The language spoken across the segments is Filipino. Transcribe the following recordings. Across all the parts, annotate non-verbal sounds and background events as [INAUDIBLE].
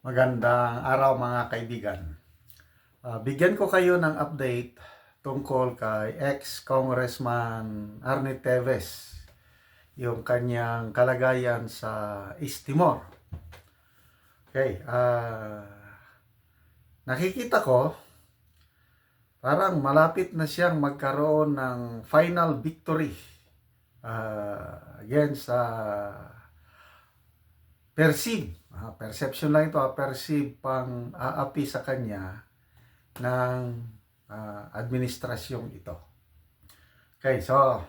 Magandang araw mga kaibigan. Ah, bigyan ko kayo ng update tungkol kay ex-Congressman Arnie Teves, yung kanyang kalagayan sa East Timor. Okay, ah, nakikita ko parang malapit na siyang magkaroon ng final victory ah, against sa perceive, ah, perception lang ito, ah, perceive pang aapi sa kanya ng ah, administrasyong ito. Okay, so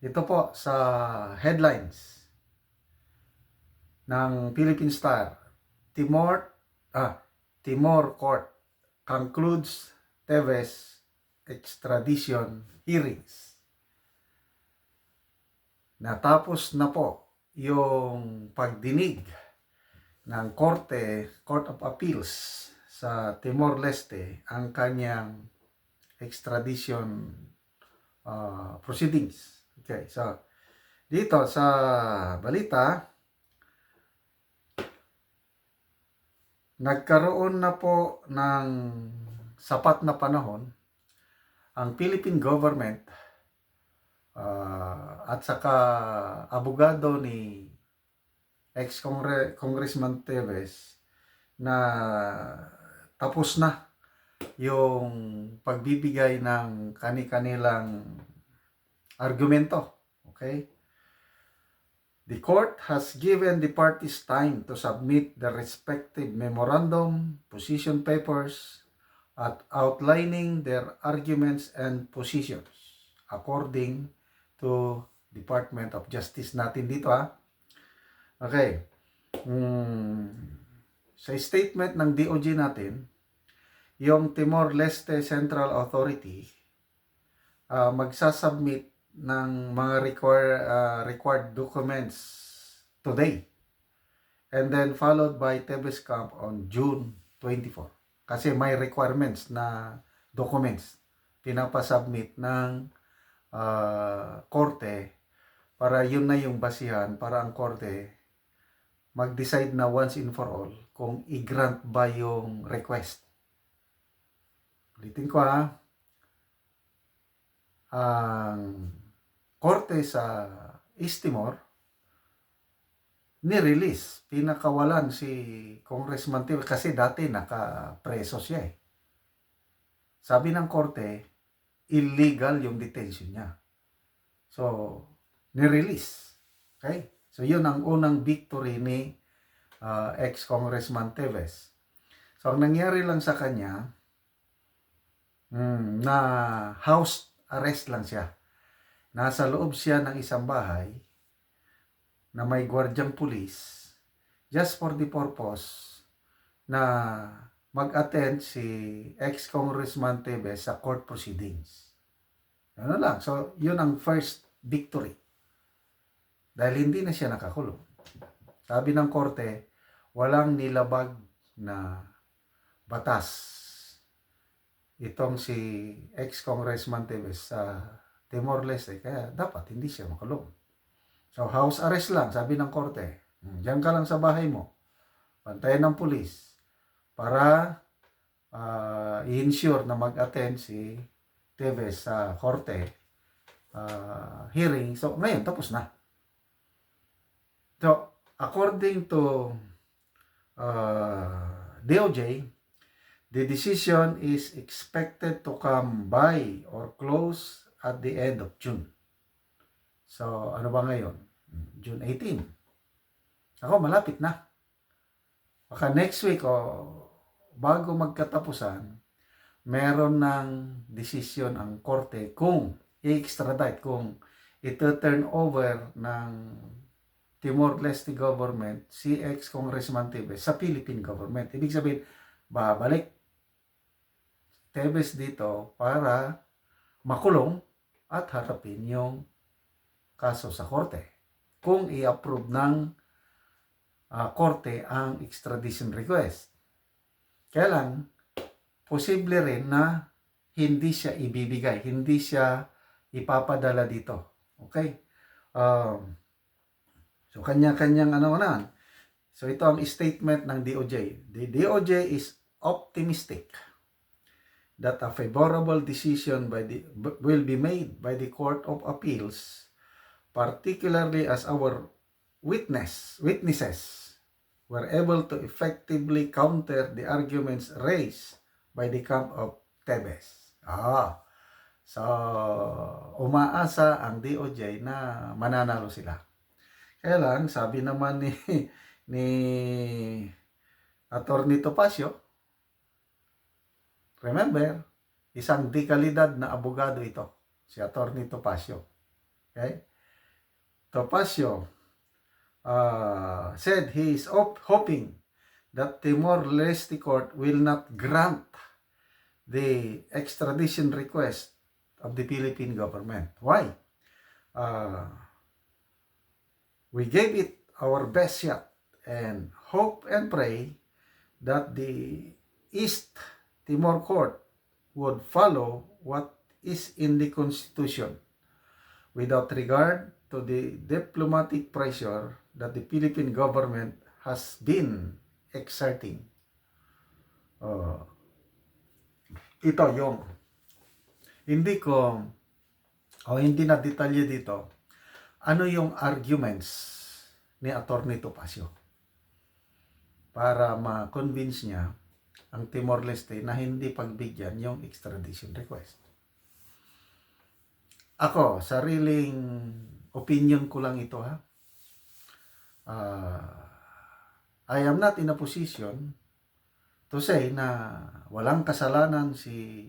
ito po sa headlines ng Philippine Star. Timor ah, Timor Court concludes Teves extradition hearings. Natapos na po yung pagdinig ng Korte, Court of Appeals sa Timor-Leste ang kanyang extradition uh, proceedings. Okay, so dito sa balita, nagkaroon na po ng sapat na panahon ang Philippine government Ah, at saka abogado ni ex-congressman Teves na tapos na yung pagbibigay ng kani-kanilang argumento. Okay? The court has given the parties time to submit the respective memorandum, position papers, at outlining their arguments and positions according to Department of Justice natin dito ha. Okay. Mm, sa statement ng DOJ natin, yung Timor-Leste Central Authority uh, magsasubmit ng mga require, uh, required documents today and then followed by Tebes Camp on June 24 kasi may requirements na documents pinapasubmit ng uh, korte para yun na yung basihan para ang korte mag-decide na once and for all kung i-grant ba yung request. Ulitin ko ha. Ang korte sa East Timor ni-release, pinakawalan si Congressman Tim kasi dati naka-preso siya eh. Sabi ng korte, illegal yung detention niya. So, ni-release. Okay? So, yun ang unang victory ni uh, ex-congressman Teves. So, ang nangyari lang sa kanya, mm, na house arrest lang siya. Nasa loob siya ng isang bahay na may gwardyang pulis just for the purpose na mag-attend si ex-congressman Tevez sa court proceedings. Ano lang. So, yun ang first victory. Dahil hindi na siya nakakulong. Sabi ng korte, walang nilabag na batas itong si ex-congressman Tevez sa Timor-Leste. Kaya dapat hindi siya makulong. So, house arrest lang, sabi ng korte. Hmm, diyan ka lang sa bahay mo. Pantayan ng pulis para uh, i-ensure na mag-attend si Teves sa korte uh, hearing. So, ngayon, tapos na. So, according to uh, DOJ, the decision is expected to come by or close at the end of June. So, ano ba ngayon? June 18. Ako, malapit na. Baka next week o bago magkatapusan, meron ng desisyon ang korte kung i-extradite, kung ito turn over ng Timor-Leste government si ex-Congressman Tevez sa Philippine government. Ibig sabihin, babalik Tevez dito para makulong at harapin yung kaso sa korte. Kung i-approve ng uh, korte ang extradition request. Kaya lang, posible rin na hindi siya ibibigay, hindi siya ipapadala dito. Okay? Um, so, kanya-kanyang ano na. So ito ang statement ng DOJ. The DOJ is optimistic that a favorable decision by the will be made by the Court of Appeals particularly as our witness witnesses were able to effectively counter the arguments raised by the camp of Tebes. Ah. So umaasa ang DOJ na mananalo sila. Kaya lang sabi naman ni [LAUGHS] ni Attorney Topacio, remember, isang dekalidad na abogado ito, si Attorney Topacio. Okay? Topacio uh, said he is op- hoping that Timor-Leste court will not grant the extradition request of the Philippine government. Why? Uh, we gave it our best shot and hope and pray that the East Timor Court would follow what is in the Constitution without regard to the diplomatic pressure that the Philippine government has been exerting. Uh, ito yung hindi ko o hindi na detalye dito ano yung arguments ni Attorney Topacio para ma-convince niya ang Timor-Leste na hindi pagbigyan yung extradition request. Ako, sariling opinion ko lang ito ha. Ah, I am not in a position to say na walang kasalanan si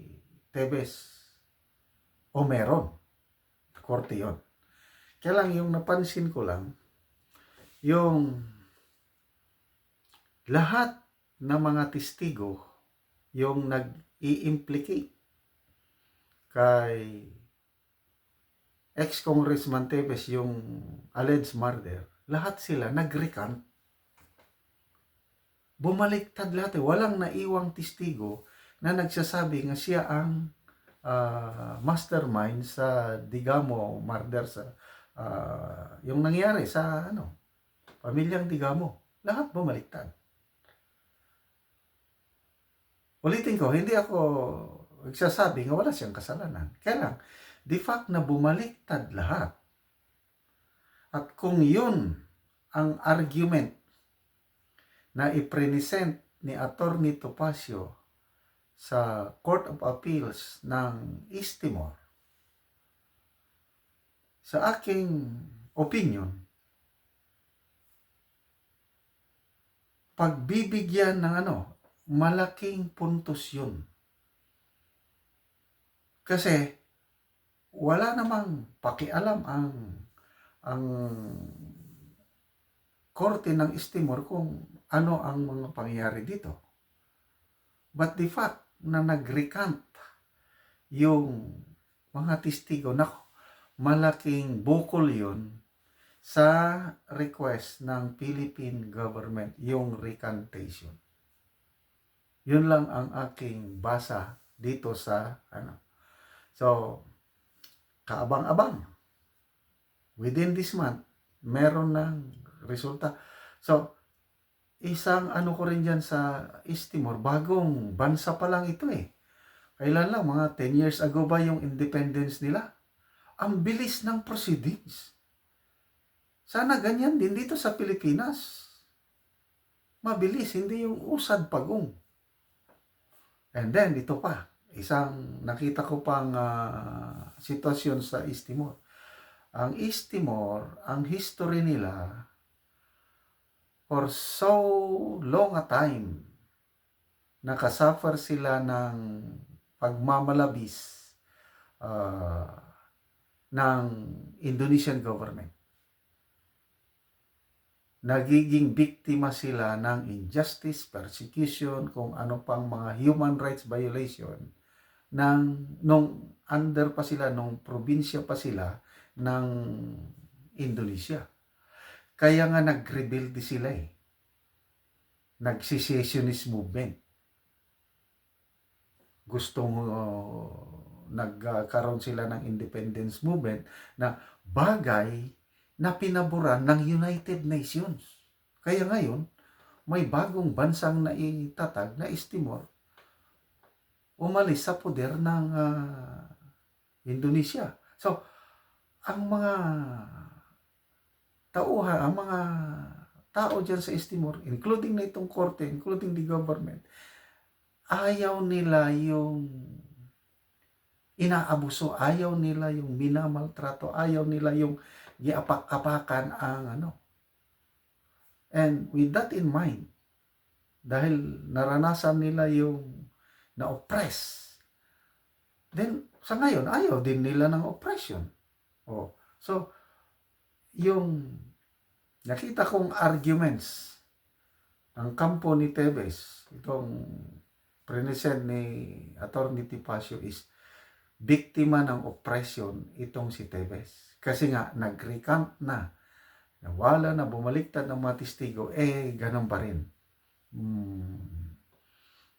Tebes o meron. Korte yun. Kaya lang yung napansin ko lang, yung lahat ng mga testigo yung nag-i-implicate kay ex-congressman Tevez yung alleged murder, lahat sila nag-recant. Bumaliktad lahat eh. Walang naiwang testigo na nagsasabi nga siya ang ah, mastermind sa Digamo murder sa ah, yung nangyari sa ano pamilyang Digamo. Lahat bumaliktad. Ulitin ko, hindi ako nagsasabi nga wala siyang kasalanan. Kaya lang, the fact na bumaliktad lahat, at kung yun ang argument na ipresent ni Attorney Topacio sa Court of Appeals ng East Timor, sa aking opinion, pagbibigyan ng ano, malaking puntos yun. Kasi wala namang pakialam ang ang korte ng Istimor kung ano ang mga pangyayari dito. But the fact na nag-recant yung mga testigo, nako, malaking bukol yun sa request ng Philippine government, yung recantation. Yun lang ang aking basa dito sa ano. So, kaabang-abang. Within this month, meron ng resulta. So, isang ano ko rin dyan sa East Timor, bagong bansa pa lang ito eh. Kailan lang, mga 10 years ago ba yung independence nila? Ang bilis ng proceedings. Sana ganyan din dito sa Pilipinas. Mabilis, hindi yung usad pagong. And then, ito pa, isang nakita ko pang ah, sitwasyon sa East Timor. Ang East Timor, ang history nila, for so long a time, nakasuffer sila ng pagmamalabis ah, ng Indonesian government. Nagiging biktima sila ng injustice, persecution, kung ano pang mga human rights violation ng nung under pa sila nung probinsya pa sila ng Indonesia. Kaya nga nag-rebuild sila eh. Nag-secessionist movement. Gustong uh, nagkaroon sila ng independence movement na bagay na pinaboran ng United Nations. Kaya ngayon, may bagong bansang na East Timor umalis sa poder ng ah, Indonesia. So, ang mga tauhan, ang mga tao dyan sa East Timor, including na itong korte, including the government, ayaw nila yung inaabuso, ayaw nila yung minamaltrato, ayaw nila yung giapak-apakan ang ano. And with that in mind, dahil naranasan nila yung na-oppress, then sa ngayon, ayaw din nila ng oppression. Oh. So, yung nakita kong arguments ng kampo ni Tevez, itong present ni Atty. Tipacio is biktima ng oppression itong si Tevez. Kasi nga, nag-recant na, nawala na, bumaliktad ng mga testigo, eh, ganun pa rin. Hmm,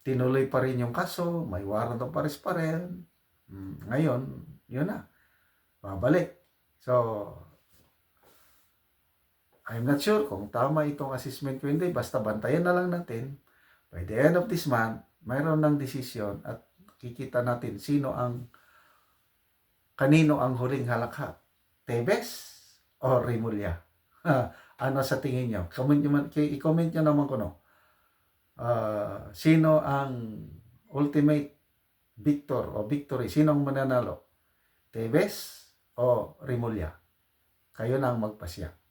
tinuloy pa rin yung kaso, may warrant of arrest pa rin. Hmm, ngayon, yun na, babalik. So, I'm not sure kung tama itong assessment ko hindi, basta bantayan na lang natin. By the end of this month, mayroon ng desisyon at kikita natin sino ang kanino ang huling halakha. Tebes o Rimulya? [LAUGHS] ano sa tingin nyo? Comment nyo man, i-comment nyo naman ko no. Ah, sino ang ultimate victor o victory? Sino ang mananalo? Tebes o Rimulya? Kayo na ang magpasya.